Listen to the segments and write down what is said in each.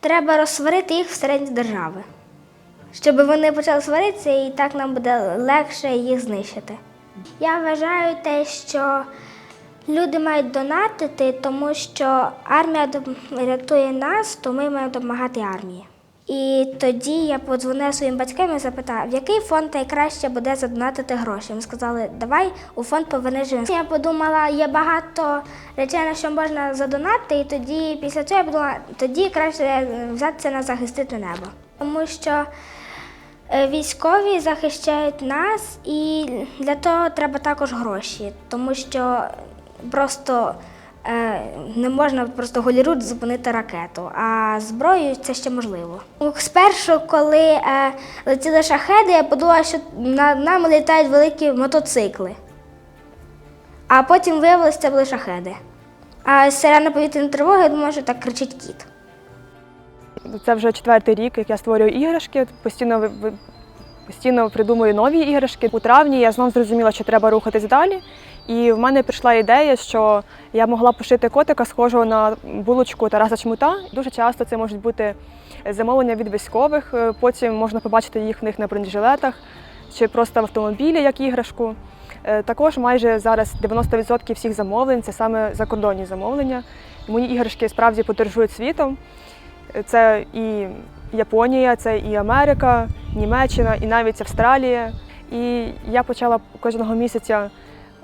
треба розсварити їх всередині держави. Щоб вони почали сваритися, і так нам буде легше їх знищити. Я вважаю те, що люди мають донатити, тому що армія рятує нас, то ми маємо допомагати армії. І тоді я подзвонила своїм батькам і запитала, в який фонд найкраще буде задонатити гроші. Вони сказали, давай у фонд поверни живим. Я подумала, є багато речей, на що можна задонати, і тоді після цього я подумала, тоді краще взятися на захистити небо. Тому що Е, Військові захищають нас, і для того треба також гроші, тому що просто е, не можна просто голірут зупинити ракету, а зброєю це ще можливо. Спершу, коли е, летіли шахеди, я подумала, що над нами літають великі мотоцикли. А потім виявилося, це були шахеди. А сирена повітряної тривоги, я думала, що так кричить кіт. Це вже четвертий рік, як я створюю іграшки. Постійно постійно придумую нові іграшки. У травні я знову зрозуміла, що треба рухатись далі. І в мене прийшла ідея, що я могла пошити котика, схожого на булочку Тараса Чмута. Дуже часто це можуть бути замовлення від військових. е, Потім можна побачити їх в них на бронежилетах чи просто в автомобілі як іграшку. Е, Також майже зараз 90% всіх замовлень це саме закордонні замовлення. Мої іграшки справді подорожують світом. Це і Японія, це і Америка, Німеччина, і навіть Австралія. І я почала кожного місяця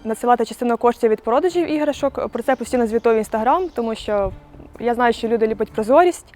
надсилати частину коштів від продажів іграшок. Про це постійно звітую в інстаграм, тому що я знаю, що люди люблять прозорість.